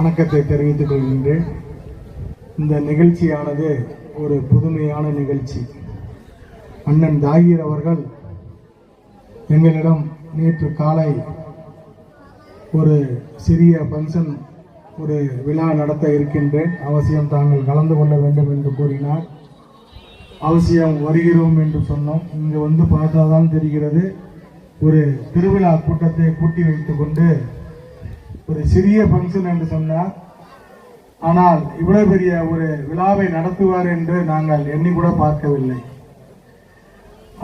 வணக்கத்தை தெரிவித்துக் கொள்கின்றேன். இந்த நிகழ்ச்சியானது ஒரு புதுமையான நிகழ்ச்சி. அண்ணன் தாகீர் அவர்கள் எங்களிடம் நேற்று காலை ஒரு சிறிய ஃபங்க்ஷன் ஒரு விழா நடத்த இருக்கின்றேன். அவசியம் தாங்கள் கலந்து கொள்ள வேண்டும் என்று கூறினார். அவசியம் வருகிறோம் என்று சொன்னோம். இங்கே வந்து பார்த்தாதான் தெரிகிறது. ஒரு திருவிழா கூட்டத்தை கூட்டி வைத்து கொண்டு ஒரு சிறிய ஃபங்க்ஷன் என்று சொன்னார். ஆனால் இவ்வளவு பெரிய ஒரு விழாவை நடத்துவார் என்று நாங்கள் எண்ணி கூட பார்க்கவில்லை.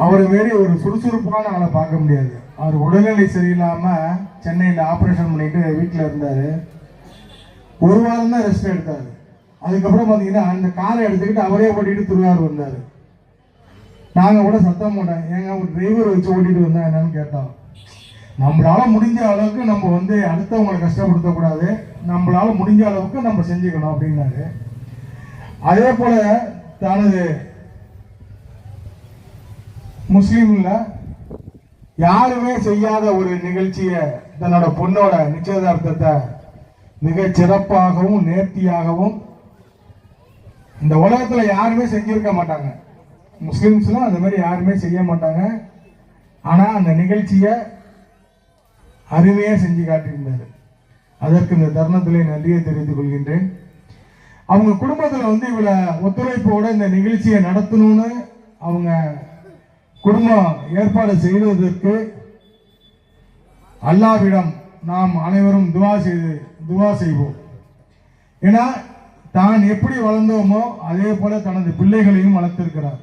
அவரை மாரி ஒரு சுறுசுறுப்பான ஆளை பார்க்க முடியாது. அவர் உடல்நிலை சரியில்லாம சென்னையில் ஆபரேஷன் பண்ணிட்டு வீட்டில் இருந்தார். ஒரு வாரம் தான் ரெஸ்ட் எடுத்தார். அதுக்கப்புறம் பார்த்தீங்கன்னா அந்த காரை எடுத்துக்கிட்டு அவரே ஓட்டிட்டு திருவாரூர் வந்தார். நாங்கள் கூட சத்தம் போட்டோம். ஏங்க ஒரு டிரைவர் வச்சு ஓட்டிட்டு வந்தேன் என்னன்னு கேட்டோம். நம்மளால முடிஞ்ச அளவுக்கு நம்ம வந்து அடுத்தவங்களை கஷ்டப்படுத்த கூடாது நம்மளால முடிஞ்ச அளவுக்கு நம்ம செஞ்சுக்கணும் அப்படின்னாரு. அதே போல தனது முஸ்லீம்ல யாருமே செய்யாத ஒரு நிகழ்ச்சியை தன்னோட பொண்ணோட நிச்சயதார்த்தத்தை மிக சிறப்பாகவும் நேர்த்தியாகவும் இந்த உலகத்துல யாருமே செஞ்சிருக்க மாட்டாங்க. முஸ்லிம்ஸ்லாம் அந்த மாதிரி யாருமே செய்ய மாட்டாங்க. ஆனா அந்த நிகழ்ச்சியை அருமையாக செஞ்சு காட்டியிருந்தார். அதற்கு இந்த தருணத்திலே நன்றியை தெரிவித்துக் கொள்கின்றேன். அவங்க குடும்பத்தில் வந்து இவ்வளோ ஒத்துழைப்போட இந்த நிகழ்ச்சியை நடத்தணும்னு அவங்க குடும்பம் ஏற்பாடு செய்வதற்கு அல்லாவிடம் நாம் அனைவரும் துவா செய்து துவா செய்வோம். ஏன்னா தான் எப்படி வளர்ந்தோமோ அதே போல தனது பிள்ளைகளையும் வளர்த்திருக்கிறார்.